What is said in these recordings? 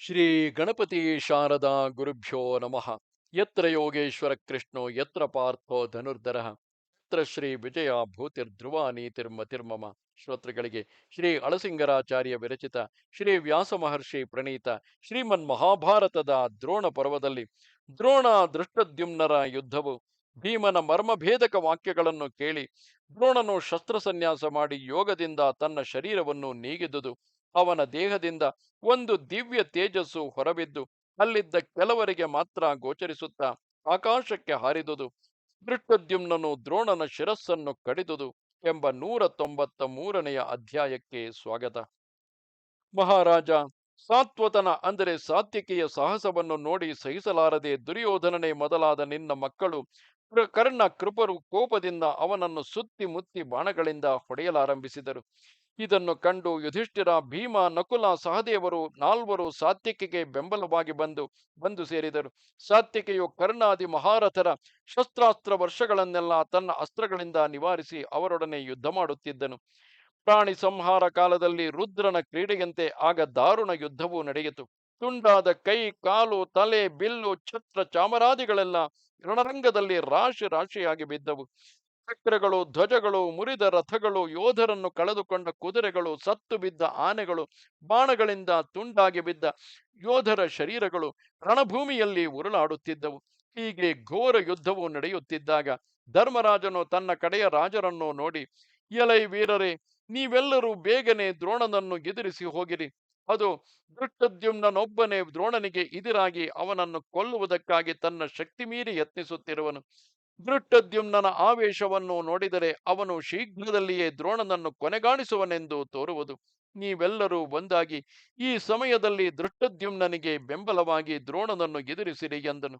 ಶ್ರೀ ಗಣಪತಿ ಶಾರದಾ ಗುರುಭ್ಯೋ ನಮಃ. ಯತ್ರ ಯೋಗೇಶ್ವರ ಕೃಷ್ಣೋ, ಯತ್ರ ಪಾರ್ಥೋ ಧನುರ್ಧರ. ಯತ್ರ ಶ್ರೀ ವಿಜಯ ಭೂತಿರ್ಧ್ರುವ ನೀತಿರ್ಮತಿರ್ಮಮ ಶ್ರೋತೃಗಳಿಗೆ ಶ್ರೀ ಅಳಸಿಂಗರಾಚಾರ್ಯ ವಿರಚಿತ ಶ್ರೀ ವ್ಯಾಸ ಮಹರ್ಷಿ ಪ್ರಣೀತ ಶ್ರೀಮನ್ ಮಹಾಭಾರತದ ದ್ರೋಣ ಪರ್ವದಲ್ಲಿ ದ್ರೋಣ ದೃಷ್ಟದ್ಯುಮ್ನರ ಯುದ್ಧವು ಭೀಮನ ಮರ್ಮಭೇದಕ ವಾಕ್ಯಗಳನ್ನು ಕೇಳಿ ದ್ರೋಣನು ಶಸ್ತ್ರಸನ್ಯಾಸ ಮಾಡಿ ಯೋಗದಿಂದ ತನ್ನ ಶರೀರವನ್ನು ನೀಗಿದುದು. ಅವನ ದೇಹದಿಂದ ಒಂದು ದಿವ್ಯ ತೇಜಸ್ಸು ಹೊರಬಿದ್ದು ಅಲ್ಲಿದ್ದ ಕೆಲವರಿಗೆ ಮಾತ್ರ ಗೋಚರಿಸುತ್ತಾ ಆಕಾಶಕ್ಕೆ ಹಾರಿದುದು. ದೃಷ್ಟದ್ಯುಮ್ನನು ದ್ರೋಣನ ಶಿರಸ್ಸನ್ನು ಕಡಿದುದು ಎಂಬ ನೂರ ತೊಂಬತ್ತ ಮೂರನೆಯ ಅಧ್ಯಾಯಕ್ಕೆ ಸ್ವಾಗತ. ಮಹಾರಾಜ, ಸಾತ್ವತನ ಅಂದರೆ ಸಾತ್ವಿಕೆಯ ಸಾಹಸವನ್ನು ನೋಡಿ ಸಹಿಸಲಾರದೆ ದುರ್ಯೋಧನನೇ ಮೊದಲಾದ ನಿನ್ನ ಮಕ್ಕಳು ಕರ್ಣ ಕೃಪರು ಕೋಪದಿಂದ ಅವನನ್ನು ಸುತ್ತಿ ಮುತ್ತಿ ಬಾಣಗಳಿಂದ ಹೊಡೆಯಲಾರಂಭಿಸಿದರು. ಇದನ್ನು ಕಂಡು ಯುಧಿಷ್ಠಿರ, ಭೀಮ, ನಕುಲ, ಸಹದೇವರು ನಾಲ್ವರು ಸಾತ್ವಿಕೆಗೆ ಬೆಂಬಲವಾಗಿ ಬಂದು ಬಂದು ಸೇರಿದರು. ಸಾತ್ವಿಕೆಯು ಕರ್ಣಾದಿ ಮಹಾರಥರ ಶಸ್ತ್ರಾಸ್ತ್ರ ವರ್ಷಗಳನ್ನೆಲ್ಲ ತನ್ನ ಅಸ್ತ್ರಗಳಿಂದ ನಿವಾರಿಸಿ ಅವರೊಡನೆ ಯುದ್ಧ ಮಾಡುತ್ತಿದ್ದನು. ಪ್ರಾಣಿ ಸಂಹಾರ ಕಾಲದಲ್ಲಿ ರುದ್ರನ ಕ್ರೀಡೆಯಂತೆ ಆಗ ದಾರುಣ ಯುದ್ಧವೂ ನಡೆಯಿತು. ತುಂಡಾದ ಕೈ, ಕಾಲು, ತಲೆ, ಬಿಲ್ಲು, ಛತ್ರ, ಚಾಮರಾದಿಗಳೆಲ್ಲ ರಣರಂಗದಲ್ಲಿ ರಾಶಿ ರಾಶಿಯಾಗಿ ಬಿದ್ದವು. ಚಕ್ರಗಳು, ಧ್ವಜಗಳು, ಮುರಿದ ರಥಗಳು, ಯೋಧರನ್ನು ಕಳೆದುಕೊಂಡ ಕುದುರೆಗಳು, ಸತ್ತು ಬಿದ್ದ ಆನೆಗಳು, ಬಾಣಗಳಿಂದ ತುಂಡಾಗಿ ಬಿದ್ದ ಯೋಧರ ಶರೀರಗಳು ರಣಭೂಮಿಯಲ್ಲಿ ಉರುಳಾಡುತ್ತಿದ್ದವು. ಹೀಗೆ ಘೋರ ಯುದ್ಧವು ನಡೆಯುತ್ತಿದ್ದಾಗ ಧರ್ಮರಾಜನು ತನ್ನ ಕಡೆಯ ರಾಜರನ್ನು ನೋಡಿ, ಎಲೈ ವೀರರೇ, ನೀವೆಲ್ಲರೂ ಬೇಗನೆ ದ್ರೋಣನನ್ನು ಎದುರಿಸಿ ಹೋಗಿರಿ. ಅದು ದೃಷ್ಟದ್ಯುಮ್ನೊಬ್ಬನೇ ದ್ರೋಣನಿಗೆ ಇದಿರಾಗಿ ಅವನನ್ನು ಕೊಲ್ಲುವುದಕ್ಕಾಗಿ ತನ್ನ ಶಕ್ತಿ ಮೀರಿ ಯತ್ನಿಸುತ್ತಿರುವನು. ದೃಷ್ಟದ್ಯುಮ್ನನ ಆವೇಶವನ್ನು ನೋಡಿದರೆ ಅವನು ಶೀಘ್ರದಲ್ಲಿಯೇ ದ್ರೋಣನನ್ನು ಕೊನೆಗಾಣಿಸುವನೆಂದು ತೋರುವುದು. ನೀವೆಲ್ಲರೂ ಒಂದಾಗಿ ಈ ಸಮಯದಲ್ಲಿ ದೃಷ್ಟದ್ಯುಮ್ನನಿಗೆ ಬೆಂಬಲವಾಗಿ ದ್ರೋಣನನ್ನು ಎದುರಿಸಿರಿ ಎಂದನು.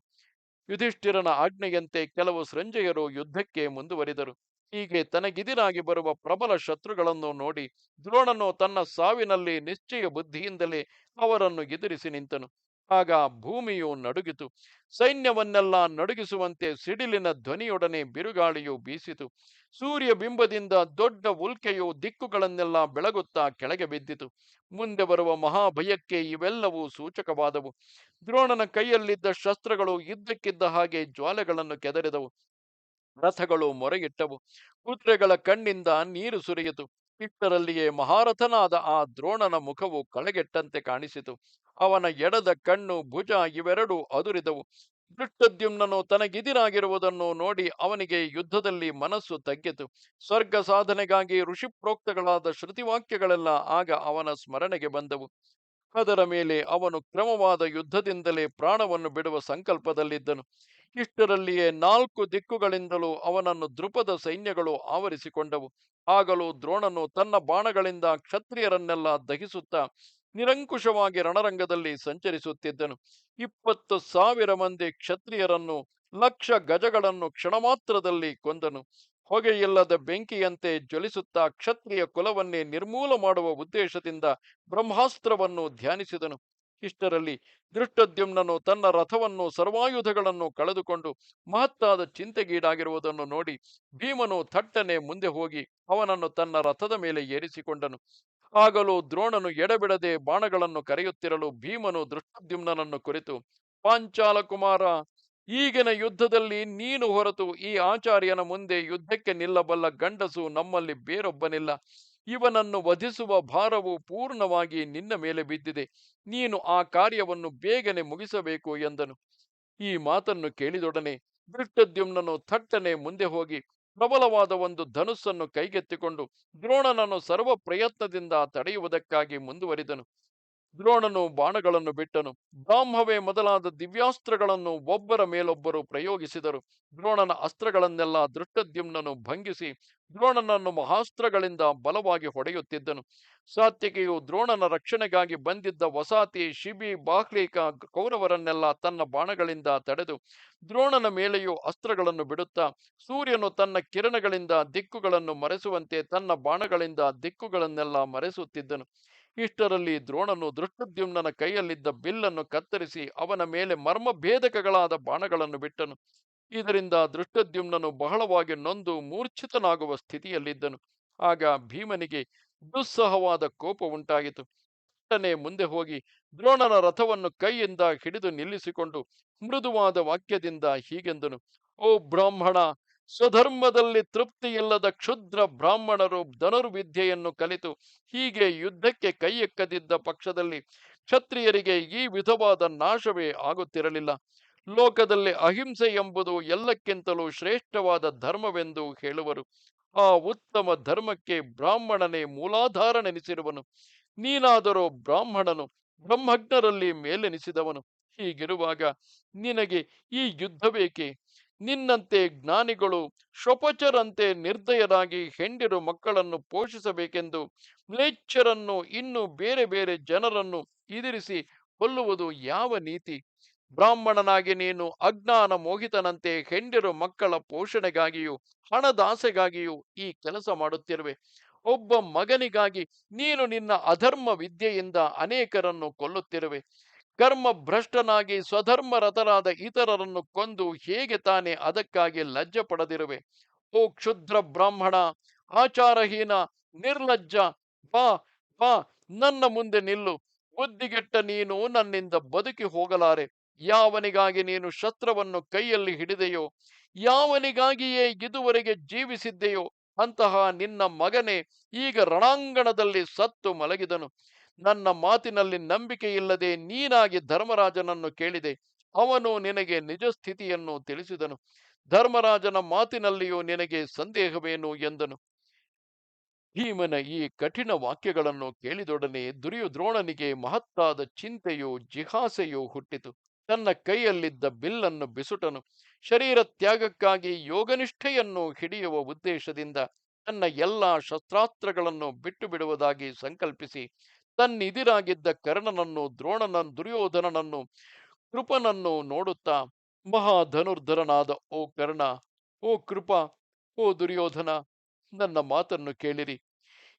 ಯುಧಿಷ್ಠಿರನ ಆಜ್ಞೆಯಂತೆ ಕೆಲವು ಸಂಜಯರು ಯುದ್ಧಕ್ಕೆ ಮುಂದುವರಿದರು. ಹೀಗೆ ತನಗಿದಿರಾಗಿ ಬರುವ ಪ್ರಬಲ ಶತ್ರುಗಳನ್ನು ನೋಡಿ ದ್ರೋಣನು ತನ್ನ ಸಾವಿನಲ್ಲಿ ನಿಶ್ಚಯ ಬುದ್ಧಿಯಿಂದಲೇ ಅವರನ್ನು ಎದುರಿಸಿ ನಿಂತನು. ಆಗ ಭೂಮಿಯು ನಡುಗಿತು. ಸೈನ್ಯವನ್ನೆಲ್ಲ ನಡುಗಿಸುವಂತೆ ಸಿಡಿಲಿನ ಧ್ವನಿಯೊಡನೆ ಬಿರುಗಾಳಿಯು ಬೀಸಿತು. ಸೂರ್ಯ ಬಿಂಬದಿಂದ ದೊಡ್ಡ ಉಲ್ಕೆಯು ದಿಕ್ಕುಗಳನ್ನೆಲ್ಲ ಬೆಳಗುತ್ತಾ ಕೆಳಗೆ ಬಿದ್ದಿತು. ಮುಂದೆ ಬರುವ ಮಹಾಭಯಕ್ಕೆ ಇವೆಲ್ಲವೂ ಸೂಚಕವಾದವು. ದ್ರೋಣನ ಕೈಯಲ್ಲಿದ್ದ ಶಸ್ತ್ರಗಳು ಇದ್ದಕ್ಕಿದ್ದ ಹಾಗೆ ಜ್ವಾಲೆಗಳನ್ನು ಕೆದರಿದವು. ರಥಗಳು ಮೊರೆಗಿಟ್ಟವು ಕುದುರೆಗಳ ಕಣ್ಣಿಂದ ನೀರು ಸುರಿಯಿತು. ಇಷ್ಟರಲ್ಲಿಯೇ ಮಹಾರಥನಾದ ಆ ದ್ರೋಣನ ಮುಖವು ಕಳೆಗೆಟ್ಟಂತೆ ಕಾಣಿಸಿತು. ಅವನ ಎಡದ ಕಣ್ಣು, ಭುಜ ಇವೆರಡೂ ಅದುರಿದವು. ದೃಷ್ಟದ್ಯುಮ್ನನು ತನಗಿದಿರಾಗಿರುವುದನ್ನು ನೋಡಿ ಅವನಿಗೆ ಯುದ್ಧದಲ್ಲಿ ಮನಸ್ಸು ತಗ್ಗಿತು. ಸ್ವರ್ಗ ಸಾಧನೆಗಾಗಿ ಋಷಿಪ್ರೋಕ್ತಗಳಾದ ಶ್ರುತಿವಾಕ್ಯಗಳೆಲ್ಲ ಆಗ ಅವನ ಸ್ಮರಣೆಗೆ ಬಂದವು. ಅದರ ಮೇಲೆ ಅವನು ಕ್ರಮವಾದ ಯುದ್ಧದಿಂದಲೇ ಪ್ರಾಣವನ್ನು ಬಿಡುವ ಸಂಕಲ್ಪದಲ್ಲಿದ್ದನು. ಇಷ್ಟರಲ್ಲಿಯೇ ನಾಲ್ಕು ದಿಕ್ಕುಗಳಿಂದಲೂ ಅವನನ್ನು ದೃಪದ ಸೈನ್ಯಗಳು ಆವರಿಸಿಕೊಂಡವು. ಆಗಲೂ ದ್ರೋಣನು ತನ್ನ ಬಾಣಗಳಿಂದ ಕ್ಷತ್ರಿಯರನ್ನೆಲ್ಲ ದಹಿಸುತ್ತಾ ನಿರಂಕುಶವಾಗಿ ರಣರಂಗದಲ್ಲಿ ಸಂಚರಿಸುತ್ತಿದ್ದನು. ಇಪ್ಪತ್ತು ಸಾವಿರ ಮಂದಿ ಕ್ಷತ್ರಿಯರನ್ನು, ಲಕ್ಷ ಗಜಗಳನ್ನು ಕ್ಷಣಮಾತ್ರದಲ್ಲಿ ಕೊಂದನು. ಹೊಗೆಯಿಲ್ಲದ ಬೆಂಕಿಯಂತೆ ಜ್ವಲಿಸುತ್ತಾ ಕ್ಷತ್ರಿಯ ಕುಲವನ್ನೇ ನಿರ್ಮೂಲ ಮಾಡುವ ಉದ್ದೇಶದಿಂದ ಬ್ರಹ್ಮಾಸ್ತ್ರವನ್ನು ಧ್ಯಾನಿಸಿದನು. ಇಷ್ಟರಲ್ಲಿ ದೃಷ್ಟದ್ಯುಮ್ನನು ತನ್ನ ರಥವನ್ನು ಸರ್ವಾಯುಧಗಳನ್ನು ಕಳೆದುಕೊಂಡು ಮಹತ್ತಾದ ಚಿಂತೆಗೀಡಾಗಿರುವುದನ್ನು ನೋಡಿ ಭೀಮನು ಥಟ್ಟನೆ ಮುಂದೆ ಹೋಗಿ ಅವನನ್ನು ತನ್ನ ರಥದ ಮೇಲೆ ಏರಿಸಿಕೊಂಡನು. ಆಗಲೂ ದ್ರೋಣನು ಎಡಬಿಡದೆ ಬಾಣಗಳನ್ನು ಕರೆಯುತ್ತಿರಲು ಭೀಮನು ದೃಷ್ಟದ್ಯುಮ್ನನನ್ನು ಕುರಿತು ಪಾಂಚಾಲ ಕುಮಾರ ಈಗಿನ ಯುದ್ಧದಲ್ಲಿ ನೀನು ಹೊರತು ಈ ಆಚಾರ್ಯನ ಮುಂದೆ ಯುದ್ಧಕ್ಕೆ ನಿಲ್ಲಬಲ್ಲ ಗಂಡಸು ನಮ್ಮಲ್ಲಿ ಬೇರೊಬ್ಬನಿಲ್ಲ. ಇವನನ್ನು ವಧಿಸುವ ಭಾರವು ಪೂರ್ಣವಾಗಿ ನಿನ್ನ ಮೇಲೆ ಬಿದ್ದಿದೆ. ನೀನು ಆ ಕಾರ್ಯವನ್ನು ಬೇಗನೆ ಮುಗಿಸಬೇಕು ಎಂದನು. ಈ ಮಾತನ್ನು ಕೇಳಿದೊಡನೆ ದೃಷ್ಟದ್ಯುಮ್ನನು ಥಟ್ಟನೆ ಮುಂದೆ ಹೋಗಿ ಪ್ರಬಲವಾದ ಒಂದು ಧನುಸ್ಸನ್ನು ಕೈಗೆತ್ತಿಕೊಂಡು ದ್ರೋಣನನ್ನು ಸರ್ವ ಪ್ರಯತ್ನದಿಂದ ತಡೆಯುವುದಕ್ಕಾಗಿ ಮುಂದುವರಿದನು. ದ್ರೋಣನು ಬಾಣಗಳನ್ನು ಬಿಟ್ಟನು. ಬ್ರಾಹ್ಮವೇ ಮೊದಲಾದ ದಿವ್ಯಾಸ್ತ್ರಗಳನ್ನು ಒಬ್ಬರ ಮೇಲೊಬ್ಬರು ಪ್ರಯೋಗಿಸಿದರು. ದ್ರೋಣನ ಅಸ್ತ್ರಗಳನ್ನೆಲ್ಲ ದೃಷ್ಟದ್ಯುಮ್ನನು ಭಂಗಿಸಿ ದ್ರೋಣನನ್ನು ಮಹಾಸ್ತ್ರಗಳಿಂದ ಬಲವಾಗಿ ಹೊಡೆಯುತ್ತಿದ್ದನು. ಸಾತ್ಯಕೆಯು ದ್ರೋಣನ ರಕ್ಷಣೆಗಾಗಿ ಬಂದಿದ್ದ ವಸಾತಿ, ಶಿಬಿ, ಬಾಹ್ಲೀಕ ಕೌರವರನ್ನೆಲ್ಲ ತನ್ನ ಬಾಣಗಳಿಂದ ತಡೆದು ದ್ರೋಣನ ಮೇಲೆಯೂ ಅಸ್ತ್ರಗಳನ್ನು ಬಿಡುತ್ತಾ ಸೂರ್ಯನು ತನ್ನ ಕಿರಣಗಳಿಂದ ದಿಕ್ಕುಗಳನ್ನು ಮರೆಸುವಂತೆ ತನ್ನ ಬಾಣಗಳಿಂದ ದಿಕ್ಕುಗಳನ್ನೆಲ್ಲ ಮರೆಸುತ್ತಿದ್ದನು. ಇಷ್ಟರಲ್ಲಿ ದ್ರೋಣನು ದೃಷ್ಟದ್ಯುಮ್ನನ ಕೈಯಲ್ಲಿದ್ದ ಬಿಲ್ಲನ್ನು ಕತ್ತರಿಸಿ ಅವನ ಮೇಲೆ ಮರ್ಮಭೇದಕಗಳಾದ ಬಾಣಗಳನ್ನು ಬಿಟ್ಟನು. ಇದರಿಂದ ದೃಷ್ಟದ್ಯುಮ್ನನು ಬಹಳವಾಗಿ ನೊಂದು ಮೂರ್ಛಿತನಾಗುವ ಸ್ಥಿತಿಯಲ್ಲಿದ್ದನು. ಆಗ ಭೀಮನಿಗೆ ದುಸ್ಸಹವಾದ ಕೋಪ ಉಂಟಾಯಿತು. ಮುಂದೆ ಹೋಗಿ ದ್ರೋಣನ ರಥವನ್ನು ಕೈಯಿಂದ ಹಿಡಿದು ನಿಲ್ಲಿಸಿಕೊಂಡು ಮೃದುವಾದ ವಾಕ್ಯದಿಂದ ಹೀಗೆಂದನು, ಓ ಬ್ರಾಹ್ಮಣ ಸ್ವಧರ್ಮದಲ್ಲಿ ತೃಪ್ತಿಯಿಲ್ಲದ ಕ್ಷುದ್ರ ಬ್ರಾಹ್ಮಣರು ಧನುರ್ವಿದ್ಯೆಯನ್ನು ಕಲಿತು ಹೀಗೆ ಯುದ್ಧಕ್ಕೆ ಕೈಯೆಕ್ಕದಿದ್ದ ಪಕ್ಷದಲ್ಲಿ ಕ್ಷತ್ರಿಯರಿಗೆ ಈ ವಿಧವಾದ ನಾಶವೇ ಆಗುತ್ತಿರಲಿಲ್ಲ. ಲೋಕದಲ್ಲಿ ಅಹಿಂಸೆ ಎಂಬುದು ಎಲ್ಲಕ್ಕಿಂತಲೂ ಶ್ರೇಷ್ಠವಾದ ಧರ್ಮವೆಂದು ಹೇಳುವರು. ಆ ಉತ್ತಮ ಧರ್ಮಕ್ಕೆ ಬ್ರಾಹ್ಮಣನೇ ಮೂಲಾಧಾರನೆನಿಸಿರುವನು. ನೀನಾದರೂ ಬ್ರಾಹ್ಮಣನು, ಬ್ರಹ್ಮಜ್ಞರಲ್ಲಿ ಮೇಲೆನಿಸಿದವನು. ಹೀಗಿರುವಾಗ ನಿನಗೆ ಈ ಯುದ್ಧ ಬೇಕೆ ನಿನ್ನಂತೆ ಜ್ಞಾನಿಗಳು ಶ್ವಪಚರಂತೆ ನಿರ್ದಯರಾಗಿ ಹೆಂಡಿರು ಮಕ್ಕಳನ್ನು ಪೋಷಿಸಬೇಕೆಂದು ಮ್ಲೇಚ್ಛರನ್ನು ಇನ್ನು ಬೇರೆ ಬೇರೆ ಜನರನ್ನು ಎದುರಿಸಿ ಕೊಲ್ಲುವುದು ಯಾವ ನೀತಿ? ಬ್ರಾಹ್ಮಣನಾಗಿ ನೀನು ಅಜ್ಞಾನ ಮೋಹಿತನಂತೆ ಹೆಂಡಿರು ಮಕ್ಕಳ ಪೋಷಣೆಗಾಗಿಯೂ ಹಣದಾಸೆಗಾಗಿಯೂ ಈ ಕೆಲಸ ಮಾಡುತ್ತಿರುವೆ. ಒಬ್ಬ ಮಗನಿಗಾಗಿ ನೀನು ನಿನ್ನ ಅಧರ್ಮ ವಿದ್ಯೆಯಿಂದ ಅನೇಕರನ್ನು ಕೊಲ್ಲುತ್ತಿರುವೆ. ಕರ್ಮ ಭ್ರಷ್ಟನಾಗಿ ಸ್ವಧರ್ಮರತರಾದ ಇತರರನ್ನು ಕೊಂದು ಹೇಗೆ ತಾನೇ ಅದಕ್ಕಾಗಿ ಲಜ್ಜ ಪಡೆದಿರುವೆ? ಓ ಕ್ಷುದ್ರ ಬ್ರಾಹ್ಮಣ, ಆಚಾರಹೀನ, ನಿರ್ಲಜ್ಜ, ಬಾ ಬಾ, ನನ್ನ ಮುಂದೆ ನಿಲ್ಲು. ಬುದ್ಧಿಗೆಟ್ಟ ನೀನು ನನ್ನಿಂದ ಬದುಕಿ ಹೋಗಲಾರೆ. ಯಾವನಿಗಾಗಿ ನೀನು ಶಸ್ತ್ರವನ್ನು ಕೈಯಲ್ಲಿ ಹಿಡಿದೆಯೋ, ಯಾವನಿಗಾಗಿಯೇ ಇದುವರೆಗೆ ಜೀವಿಸಿದ್ದೆಯೋ, ಅಂತಹ ನಿನ್ನ ಮಗನೇ ಈಗ ರಣಾಂಗಣದಲ್ಲಿ ಸತ್ತು ಮಲಗಿದನು. ನನ್ನ ಮಾತಿನಲ್ಲಿ ನಂಬಿಕೆ ಇಲ್ಲದೆ ನೀನಾಗಿ ಧರ್ಮರಾಜನನ್ನು ಕೇಳಿದೆ. ಅವನು ನಿನಗೆ ನಿಜ ಸ್ಥಿತಿಯನ್ನು ತಿಳಿಸಿದನು. ಧರ್ಮರಾಜನ ಮಾತಿನಲ್ಲಿಯೂ ನಿನಗೆ ಸಂದೇಹವೇನು ಎಂದನು. ಭೀಮನ ಈ ಕಠಿಣ ವಾಕ್ಯಗಳನ್ನು ಕೇಳಿದೊಡನೆ ದುರ್ಯೋದ್ರೋಣನಿಗೆ ಮಹತ್ತಾದ ಚಿಂತೆಯು ಜಿಹಾಸೆಯು ಹುಟ್ಟಿತು. ತನ್ನ ಕೈಯಲ್ಲಿದ್ದ ಬಿಲ್ಲನ್ನು ಬಿಸುಟನು. ಶರೀರ ತ್ಯಾಗಕ್ಕಾಗಿ ಯೋಗನಿಷ್ಠೆಯನ್ನು ಹಿಡಿಯುವ ಉದ್ದೇಶದಿಂದ ತನ್ನ ಎಲ್ಲಾ ಶಸ್ತ್ರಾಸ್ತ್ರಗಳನ್ನು ಬಿಟ್ಟು ಬಿಡುವುದಾಗಿ ಸಂಕಲ್ಪಿಸಿ ತನ್ನಿದಿರಾಗಿದ್ದ ಕರ್ಣನನ್ನು ದ್ರೋಣನ ದುರ್ಯೋಧನನನ್ನು, ಕೃಪನನ್ನು ನೋಡುತ್ತಾ ಮಹಾಧನುರ್ಧರನಾದ, ಓ ಕರ್ಣ, ಓ ಕೃಪ, ಓ ದುರ್ಯೋಧನ, ನನ್ನ ಮಾತನ್ನು ಕೇಳಿರಿ.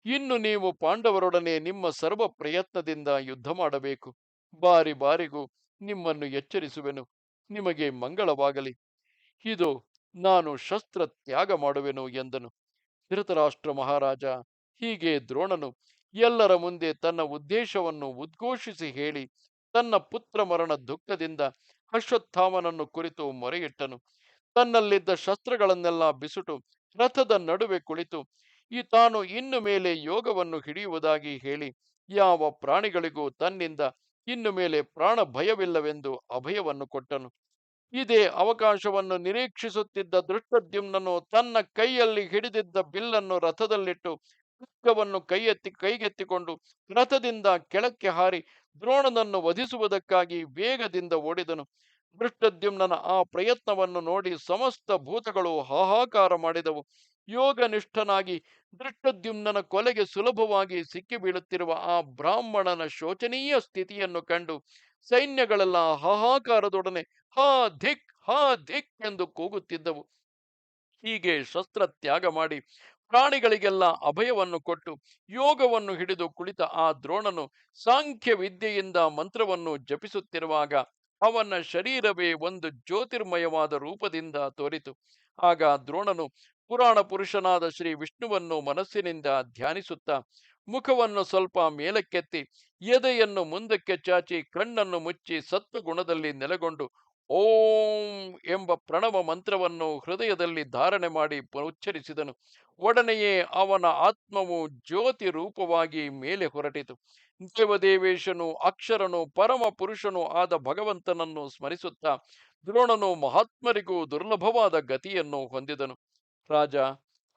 ಇನ್ನು ನೀವು ಪಾಂಡವರೊಡನೆ ನಿಮ್ಮ ಸರ್ವ ಪ್ರಯತ್ನದಿಂದ ಯುದ್ಧ ಮಾಡಬೇಕು. ಬಾರಿ ಬಾರಿಗೂ ನಿಮ್ಮನ್ನು ಎಚ್ಚರಿಸುವೆನು. ನಿಮಗೆ ಮಂಗಳವಾಗಲಿ. ಇದು ನಾನು ಶಸ್ತ್ರ ತ್ಯಾಗ ಮಾಡುವೆನು ಎಂದನು. ಧೃತರಾಷ್ಟ್ರ ಮಹಾರಾಜ, ಹೀಗೆ ದ್ರೋಣನು ಎಲ್ಲರ ಮುಂದೆ ತನ್ನ ಉದ್ದೇಶವನ್ನು ಉದ್ಘೋಷಿಸಿ ಹೇಳಿ, ತನ್ನ ಪುತ್ರ ಮರಣ ದುಃಖದಿಂದ ಅಶ್ವತ್ಥಾಮನನ್ನು ಕುರಿತು ಮೊರೆಯಿಟ್ಟನು. ತನ್ನಲ್ಲಿದ್ದ ಶಸ್ತ್ರಗಳನ್ನೆಲ್ಲ ಬಿಸುಟು, ರಥದ ನಡುವೆ ಕುಳಿತು, ಈ ತಾನು ಇನ್ನು ಮೇಲೆ ಯೋಗವನ್ನು ಹಿಡಿಯುವುದಾಗಿ ಹೇಳಿ, ಯಾವ ಪ್ರಾಣಿಗಳಿಗೂ ತನ್ನಿಂದ ಇನ್ನು ಮೇಲೆ ಪ್ರಾಣ ಭಯವಿಲ್ಲವೆಂದು ಅಭಯವನ್ನು ಕೊಟ್ಟನು. ಇದೇ ಅವಕಾಶವನ್ನು ನಿರೀಕ್ಷಿಸುತ್ತಿದ್ದ ದೃಷ್ಟದ್ಯುಮ್ನನು ತನ್ನ ಕೈಯಲ್ಲಿ ಹಿಡಿದಿದ್ದ ಬಿಲ್ಲನ್ನು ರಥದಲ್ಲಿಟ್ಟು ಖಡ್ಗವನ್ನು ಕೈಯೆತ್ತಿ, ಕೈಗೆತ್ತಿಕೊಂಡು ರಥದಿಂದ ಕೆಳಕ್ಕೆ ಹಾರಿ ದ್ರೋಣನನ್ನು ವಧಿಸುವುದಕ್ಕಾಗಿ ವೇಗದಿಂದ ಓಡಿದನು. ದೃಷ್ಟದ್ಯುಮ್ನನ ಆ ಪ್ರಯತ್ನವನ್ನು ನೋಡಿ ಸಮಸ್ತ ಭೂತಗಳು ಹಾಹಾಕಾರ ಮಾಡಿದವು. ಯೋಗನಿಷ್ಠನಾಗಿ ದೃಷ್ಟದ್ಯುಮ್ನ ಕೊಲೆಗೆ ಸುಲಭವಾಗಿ ಸಿಕ್ಕಿ ಬೀಳುತ್ತಿರುವ ಆ ಬ್ರಾಹ್ಮಣನ ಶೋಚನೀಯ ಸ್ಥಿತಿಯನ್ನು ಕಂಡು ಸೈನ್ಯಗಳೆಲ್ಲ ಹಾಹಾಕಾರದೊಡನೆ ಹಾ ಧಿಕ್ ಹಾ ಧಿಕ್ ಎಂದು ಕೂಗುತ್ತಿದ್ದವು. ಹೀಗೆ ಶಸ್ತ್ರ ತ್ಯಾಗ ಮಾಡಿ ಪ್ರಾಣಿಗಳಿಗೆಲ್ಲ ಅಭಯವನ್ನು ಕೊಟ್ಟು ಯೋಗವನ್ನು ಹಿಡಿದು ಕುಳಿತ ಆ ದ್ರೋಣನು ಸಾಂಖ್ಯ ವಿದ್ಯೆಯಿಂದ ಮಂತ್ರವನ್ನು ಜಪಿಸುತ್ತಿರುವಾಗ ಅವನ ಶರೀರವೇ ಒಂದು ಜ್ಯೋತಿರ್ಮಯವಾದ ರೂಪದಿಂದ ತೋರಿತು. ಆಗ ದ್ರೋಣನು ಪುರಾಣ ಪುರುಷನಾದ ಶ್ರೀ ವಿಷ್ಣುವನ್ನು ಮನಸ್ಸಿನಿಂದ ಧ್ಯಾನಿಸುತ್ತಾ ಮುಖವನ್ನು ಸ್ವಲ್ಪ ಮೇಲಕ್ಕೆತ್ತಿ ಎದೆಯನ್ನು ಮುಂದಕ್ಕೆ ಚಾಚಿ ಕಣ್ಣನ್ನು ಮುಚ್ಚಿ ಸತ್ವಗುಣದಲ್ಲಿ ನೆಲೆಗೊಂಡು ಓಂ ಎಂಬ ಪ್ರಣವ ಮಂತ್ರವನ್ನು ಹೃದಯದಲ್ಲಿ ಧಾರಣೆ ಮಾಡಿ ಉಚ್ಚರಿಸಿದನು. ಒಡನೆಯೇ ಅವನ ಆತ್ಮವು ಜ್ಯೋತಿ ರೂಪವಾಗಿ ಮೇಲೆ ಹೊರಟಿತು. ದೇವದೇವೇಶನು, ಅಕ್ಷರನು, ಪರಮ ಪುರುಷನು ಆದ ಭಗವಂತನನ್ನು ಸ್ಮರಿಸುತ್ತಾ ದ್ರೋಣನು ಮಹಾತ್ಮರಿಗೂ ದುರ್ಲಭವಾದ ಗತಿಯನ್ನು ಹೊಂದಿದನು. ರಾಜ,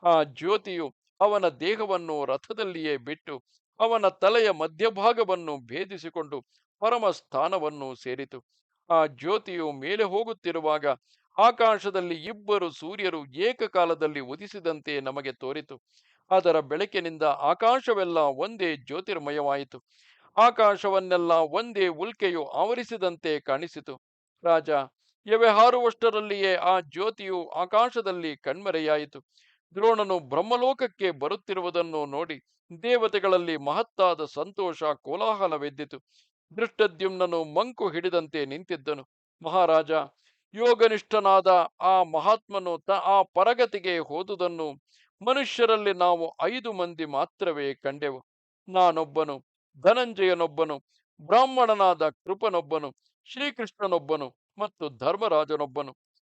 ಆ ಜ್ಯೋತಿಯು ಅವನ ದೇಹವನ್ನು ರಥದಲ್ಲಿಯೇ ಬಿಟ್ಟು ಅವನ ತಲೆಯ ಮಧ್ಯಭಾಗವನ್ನು ಭೇದಿಸಿಕೊಂಡು ಪರಮ ಸ್ಥಾನವನ್ನು ಸೇರಿತು. ಆ ಜ್ಯೋತಿಯು ಮೇಲೆ ಹೋಗುತ್ತಿರುವಾಗ ಆಕಾಶದಲ್ಲಿ ಇಬ್ಬರು ಸೂರ್ಯರು ಏಕಕಾಲದಲ್ಲಿ ಉದಿಸಿದಂತೆ ನಮಗೆ ತೋರಿತು. ಅದರ ಬೆಳಕಿನಿಂದ ಆಕಾಶವೆಲ್ಲ ಒಂದೇ ಜ್ಯೋತಿರ್ಮಯವಾಯಿತು. ಆಕಾಶವನ್ನೆಲ್ಲ ಒಂದೇ ಉಲ್ಕೆಯು ಆವರಿಸಿದಂತೆ ಕಾಣಿಸಿತು. ರಾಜ ಎವೆ ಹಾರುವಷ್ಟರಲ್ಲಿಯೇ ಆ ಜ್ಯೋತಿಯು ಆಕಾಶದಲ್ಲಿ ಕಣ್ಮರೆಯಾಯಿತು. ದ್ರೋಣನು ಬ್ರಹ್ಮಲೋಕಕ್ಕೆ ಬರುತ್ತಿರುವುದನ್ನು ನೋಡಿ ದೇವತೆಗಳಲ್ಲಿ ಮಹತ್ತಾದ ಸಂತೋಷ ಕೋಲಾಹಲವೆದ್ದಿತು. ದೃಷ್ಟದ್ಯುಮ್ನನು ಮಂಕು ಹಿಡಿದಂತೆ ನಿಂತಿದ್ದನು. ಮಹಾರಾಜ, ಯೋಗನಿಷ್ಠನಾದ ಆ ಮಹಾತ್ಮನು ತ ಆ ಪರಗತಿಗೆ ಹೋದುದನ್ನು ಮನುಷ್ಯರಲ್ಲಿ ನಾವು ಐದು ಮಂದಿ ಮಾತ್ರವೇ ಕಂಡೆವು. ನಾನೊಬ್ಬನು, ಧನಂಜಯನೊಬ್ಬನು, ಬ್ರಾಹ್ಮಣನಾದ ಕೃಪನೊಬ್ಬನು, ಶ್ರೀಕೃಷ್ಣನೊಬ್ಬನು ಮತ್ತು ಧರ್ಮರಾಜನೊಬ್ಬನು.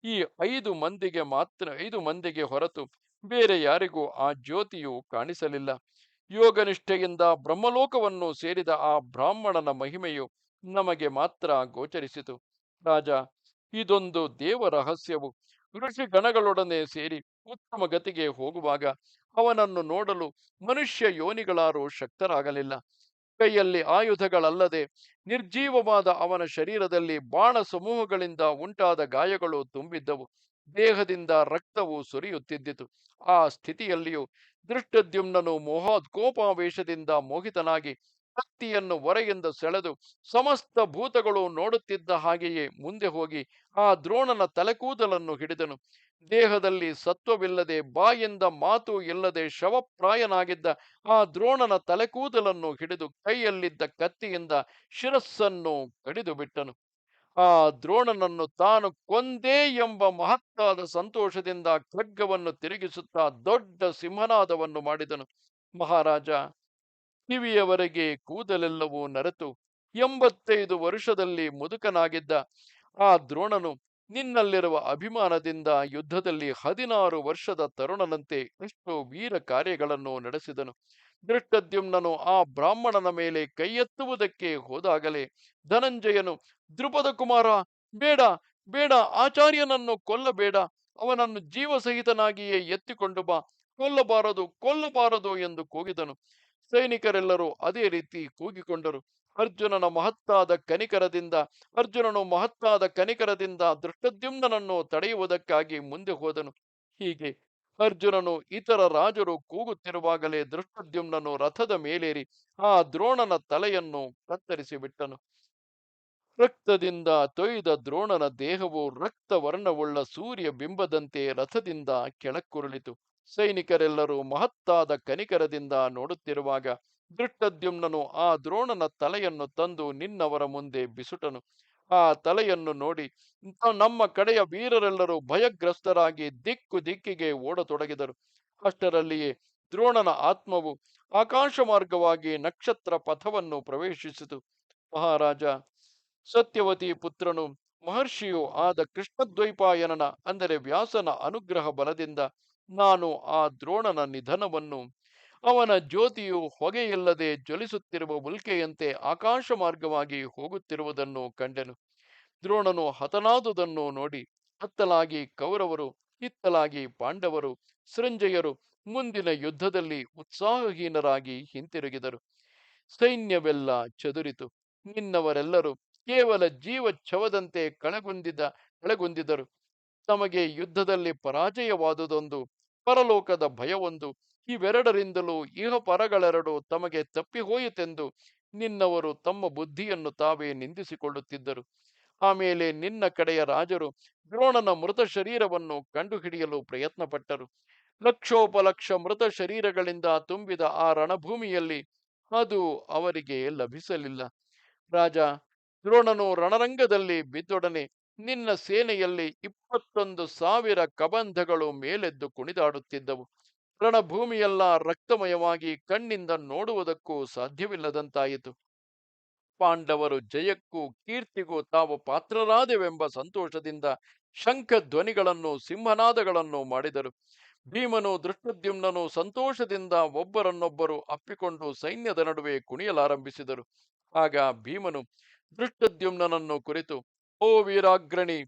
ಈ ಐದು ಮಂದಿಗೆ ಮಾತ್ರ, ಐದು ಮಂದಿಗೆ ಹೊರತು ಬೇರೆ ಯಾರಿಗೂ ಆ ಜ್ಯೋತಿಯು ಕಾಣಿಸಲಿಲ್ಲ. ಯೋಗನಿಷ್ಠೆಯಿಂದ ಬ್ರಹ್ಮಲೋಕವನ್ನು ಸೇರಿದ ಆ ಬ್ರಾಹ್ಮಣನ ಮಹಿಮೆಯು ನಮಗೆ ಮಾತ್ರ ಗೋಚರಿಸಿತು. ರಾಜ, ಇದೊಂದು ದೇವ ರಹಸ್ಯವು. ಋಷಿ ಗಣಗಳೊಡನೆ ಸೇರಿ ಉತ್ತಮ ಗತಿಗೆ ಹೋಗುವಾಗ ಅವನನ್ನು ನೋಡಲು ಮನುಷ್ಯ ಯೋನಿಗಳಾರು ಶಕ್ತರಾಗಲಿಲ್ಲ. ಕೈಯಲ್ಲಿ ಆಯುಧಗಳಲ್ಲದೆ ನಿರ್ಜೀವವಾದ ಅವನ ಶರೀರದಲ್ಲಿ ಬಾಣ ಸಮೂಹಗಳಿಂದ ಉಂಟಾದ ಗಾಯಗಳು ತುಂಬಿದ್ದವು. ದೇಹದಿಂದ ರಕ್ತವು ಸುರಿಯುತ್ತಿದ್ದಿತು. ಆ ಸ್ಥಿತಿಯಲ್ಲಿಯೂ ದೃಷ್ಟದ್ಯುಮ್ನನು ಮೋಹೋತ್ಕೋಪಾವೇಶದಿಂದ ಮೋಹಿತನಾಗಿ ಕತ್ತಿಯನ್ನು ಹೊರೆಯಿಂದ ಸೆಳೆದು ಸಮಸ್ತ ಭೂತಗಳು ನೋಡುತ್ತಿದ್ದ ಹಾಗೆಯೇ ಮುಂದೆ ಹೋಗಿ ಆ ದ್ರೋಣನ ತಲೆಕೂದಲನ್ನು ಹಿಡಿದನು. ದೇಹದಲ್ಲಿ ಸತ್ವವಿಲ್ಲದೆ ಬಾಯಿಂದ ಮಾತು ಇಲ್ಲದೆ ಶವಪ್ರಾಯನಾಗಿದ್ದ ಆ ದ್ರೋಣನ ತಲೆಕೂದಲನ್ನು ಹಿಡಿದು ಕೈಯಲ್ಲಿದ್ದ ಕತ್ತಿಯಿಂದ ಶಿರಸ್ಸನ್ನು ಕಡಿದು ಬಿಟ್ಟನು ಆ ದ್ರೋಣನನ್ನು ತಾನು ಕೊಂದೇ ಎಂಬ ಮಹತ್ತಾದ ಸಂತೋಷದಿಂದ ಖಡ್ಗವನ್ನು ತಿರುಗಿಸುತ್ತಾ ದೊಡ್ಡ ಸಿಂಹನಾದವನ್ನು ಮಾಡಿದನು. ಮಹಾರಾಜ, ಕಿವಿಯವರೆಗೆ ಕೂದಲೆಲ್ಲವೂ ನರೆತು ಎಂಬತ್ತೈದು ವರುಷದಲ್ಲಿ ಮುದುಕನಾಗಿದ್ದ ಆ ದ್ರೋಣನು ನಿನ್ನಲ್ಲಿರುವ ಅಭಿಮಾನದಿಂದ ಯುದ್ಧದಲ್ಲಿ ಹದಿನಾರು ವರ್ಷದ ತರುಣನಂತೆ ಎಷ್ಟೋ ವೀರ ಕಾರ್ಯಗಳನ್ನು ನಡೆಸಿದನು. ದೃಷ್ಟದ್ಯುಮ್ನನು ಆ ಬ್ರಾಹ್ಮಣನ ಮೇಲೆ ಕೈಯೆತ್ತುವುದಕ್ಕೆ ಹೋದಾಗಲೇ ಧನಂಜಯನು ದೃಪದ ಕುಮಾರ, ಬೇಡ ಬೇಡ, ಆಚಾರ್ಯನನ್ನು ಕೊಲ್ಲಬೇಡ, ಅವನನ್ನು ಜೀವಸಹಿತನಾಗಿಯೇ ಎತ್ತಿಕೊಂಡು ಬಾ, ಕೊಲ್ಲಬಾರದು ಕೊಲ್ಲಬಾರದು ಎಂದು ಕೂಗಿದನು. ಸೈನಿಕರೆಲ್ಲರೂ ಅದೇ ರೀತಿ ಕೂಗಿಕೊಂಡರು. ಅರ್ಜುನನ ಮಹತ್ತಾದ ಕನಿಕರದಿಂದ, ಅರ್ಜುನನು ಮಹತ್ತಾದ ಕನಿಕರದಿಂದ ದೃಷ್ಟದ್ಯುಮ್ನನನ್ನು ತಡೆಯುವುದಕ್ಕಾಗಿ ಮುಂದೆ ಹೋದನು. ಹೀಗೆ ಅರ್ಜುನನು ಇತರ ರಾಜರು ಕೂಗುತ್ತಿರುವಾಗಲೇ ದೃಷ್ಟದ್ಯುಮ್ನನು ರಥದ ಮೇಲೇರಿ ಆ ದ್ರೋಣನ ತಲೆಯನ್ನು ಕತ್ತರಿಸಿ ಬಿಟ್ಟನು. ರಕ್ತದಿಂದ ತೊಯ್ದ ದ್ರೋಣನ ದೇಹವು ರಕ್ತವರ್ಣವುಳ್ಳ ಸೂರ್ಯ ಬಿಂಬದಂತೆ ರಥದಿಂದ ಕೆಳಕ್ಕುರುಳಿತು. ಸೈನಿಕರೆಲ್ಲರೂ ಮಹತ್ತಾದ ಕನಿಕರದಿಂದ ನೋಡುತ್ತಿರುವಾಗ ದೃಷ್ಟದ್ಯುಮ್ನನು ಆ ದ್ರೋಣನ ತಲೆಯನ್ನು ತಂದು ನಿನ್ನವರ ಮುಂದೆ ಬಿಸುಟನು. ಆ ತಲೆಯನ್ನು ನೋಡಿ ನಮ್ಮ ಕಡೆಯ ವೀರರೆಲ್ಲರೂ ಭಯಗ್ರಸ್ತರಾಗಿ ದಿಕ್ಕು ದಿಕ್ಕಿಗೆ ಓಡತೊಡಗಿದರು. ಅಷ್ಟರಲ್ಲಿಯೇ ದ್ರೋಣನ ಆತ್ಮವು ಆಕಾಶ ಮಾರ್ಗವಾಗಿ ನಕ್ಷತ್ರ ಪಥವನ್ನು ಪ್ರವೇಶಿಸಿತು. ಮಹಾರಾಜ, ಸತ್ಯವತಿ ಪುತ್ರನು ಮಹರ್ಷಿಯು ಆದ ಕೃಷ್ಣದ್ವೈಪಾಯನನ ಅಂದರೆ ವ್ಯಾಸನ ಅನುಗ್ರಹ ಬಲದಿಂದ ನಾನು ಆ ದ್ರೋಣನ ನಿಧನವನ್ನು ಅವನ ಜ್ಯೋತಿಯು ಹೊಗೆಯಿಲ್ಲದೆ ಜ್ವಲಿಸುತ್ತಿರುವ ಉಲ್ಕೆಯಂತೆ ಆಕಾಶ ಮಾರ್ಗವಾಗಿ ಹೋಗುತ್ತಿರುವುದನ್ನು ಕಂಡೆನು. ದ್ರೋಣನು ಹತನಾದುದನ್ನು ನೋಡಿ ಅತ್ತಲಾಗಿ ಕೌರವರು ಇತ್ತಲಾಗಿ ಪಾಂಡವರು, ಸೃಂಜಯರು ಮುಂದಿನ ಯುದ್ಧದಲ್ಲಿ ಉತ್ಸಾಹಹೀನರಾಗಿ ಹಿಂತಿರುಗಿದರು. ಸೈನ್ಯವೆಲ್ಲ ಚದುರಿತು. ನಿನ್ನವರೆಲ್ಲರೂ ಕೇವಲ ಜೀವ ಛವದಂತೆ ಕಣಗುಂದಿದ, ಕಳಗುಂದಿದರು. ತಮಗೆ ಯುದ್ಧದಲ್ಲಿ ಪರಾಜಯವಾದುದೊಂದು, ಪರಲೋಕದ ಭಯವೊಂದು ಇವೆರಡರಿಂದಲೂ ಇಹ ಪರಗಳೆರಡು ತಮಗೆ ತಪ್ಪಿಹೋಯಿತೆಂದು ನಿನ್ನವರು ತಮ್ಮ ಬುದ್ಧಿಯನ್ನು ತಾವೇ ನಿಂದಿಸಿಕೊಳ್ಳುತ್ತಿದ್ದರು. ಆಮೇಲೆ ನಿನ್ನ ಕಡೆಯ ರಾಜರು ದ್ರೋಣನ ಮೃತ ಶರೀರವನ್ನು ಕಂಡುಹಿಡಿಯಲು ಪ್ರಯತ್ನಪಟ್ಟರು. ಲಕ್ಷೋಪಲಕ್ಷ ಮೃತ ಶರೀರಗಳಿಂದ ತುಂಬಿದ ಆ ರಣಭೂಮಿಯಲ್ಲಿ ಅದು ಅವರಿಗೆ ಲಭಿಸಲಿಲ್ಲ. ರಾಜ, ದ್ರೋಣನು ರಣರಂಗದಲ್ಲಿ ಬಿದ್ದೊಡನೆ ನಿನ್ನ ಸೇನೆಯಲ್ಲಿ ಇಪ್ಪತ್ತೊಂದು ಸಾವಿರ ಕಬಂಧಗಳು ಮೇಲೆದ್ದು ಕುಣಿದಾಡುತ್ತಿದ್ದವು. ರಣಭೂಮಿಯೆಲ್ಲ ರಕ್ತಮಯವಾಗಿ ಕಣ್ಣಿಂದ ನೋಡುವುದಕ್ಕೂ ಸಾಧ್ಯವಿಲ್ಲದಂತಾಯಿತು. ಪಾಂಡವರು ಜಯಕ್ಕೂ ಕೀರ್ತಿಗೂ ತಾವು ಪಾತ್ರರಾದೆವೆಂಬ ಸಂತೋಷದಿಂದ ಶಂಖ ಧ್ವನಿಗಳನ್ನು ಸಿಂಹನಾದಗಳನ್ನು ಮಾಡಿದರು. ಭೀಮನು ದೃಷ್ಟದ್ಯುಮ್ನನು ಸಂತೋಷದಿಂದ ಒಬ್ಬರನ್ನೊಬ್ಬರು ಅಪ್ಪಿಕೊಂಡು ಸೈನ್ಯದ ನಡುವೆ ಕುಣಿಯಲಾರಂಭಿಸಿದರು. ಆಗ ಭೀಮನು ದೃಷ್ಟದ್ಯುಮ್ನನನ್ನು ಕುರಿತು, ಓ ವೀರಾಗ್ರಣಿ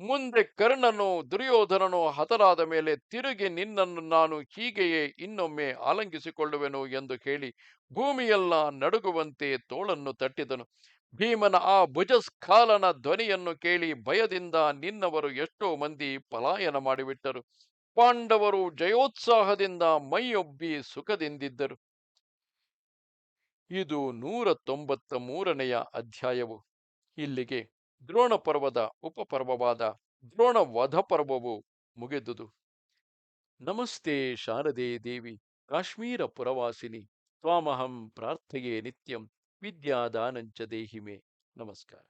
ಮುಂದೆ ಕರ್ಣನು, ದುರ್ಯೋಧನನು ಹತರಾದ ಮೇಲೆ ತಿರುಗಿ ನಿನ್ನನ್ನು ನಾನು ಹೀಗೆಯೇ ಇನ್ನೊಮ್ಮೆ ಆಲಂಗಿಸಿಕೊಳ್ಳುವೆನು ಎಂದು ಹೇಳಿ ಭೂಮಿಯೆಲ್ಲ ನಡುಗುವಂತೆ ತೋಳನ್ನು ತಟ್ಟಿದನು. ಭೀಮನ ಆ ಭುಜಸ್ಖಾಲನ ಧ್ವನಿಯನ್ನು ಕೇಳಿ ಭಯದಿಂದ ನಿನ್ನವರು ಎಷ್ಟೋ ಮಂದಿ ಪಲಾಯನ ಮಾಡಿಬಿಟ್ಟರು. ಪಾಂಡವರು ಜಯೋತ್ಸಾಹದಿಂದ ಮೈಯೊಬ್ಬಿ ಸುಖದಿಂದಿದ್ದರು. ಇದು ನೂರ ತೊಂಬತ್ತ ಮೂರನೆಯ ಅಧ್ಯಾಯವು. ಇಲ್ಲಿಗೆ. ದ್ರೋಣ ಪರ್ವದ ಉಪಪರ್ವವಾದ ದ್ರೋಣ ವಧ ಪರ್ವವು ಮುಗಿದುದು. ನಮಸ್ತೆ ಶಾರದೆ ದೇವಿ, ಕಾಶ್ಮೀರ ಪುರವಾಸಿನಿ, ತ್ವಾಮಹಂ ಪ್ರಾರ್ಥೆಯೇ ನಿತ್ಯಂ, ವಿದ್ಯಾದಾನಂಚ ದೇಹಿಮೆ. ನಮಸ್ಕಾರ.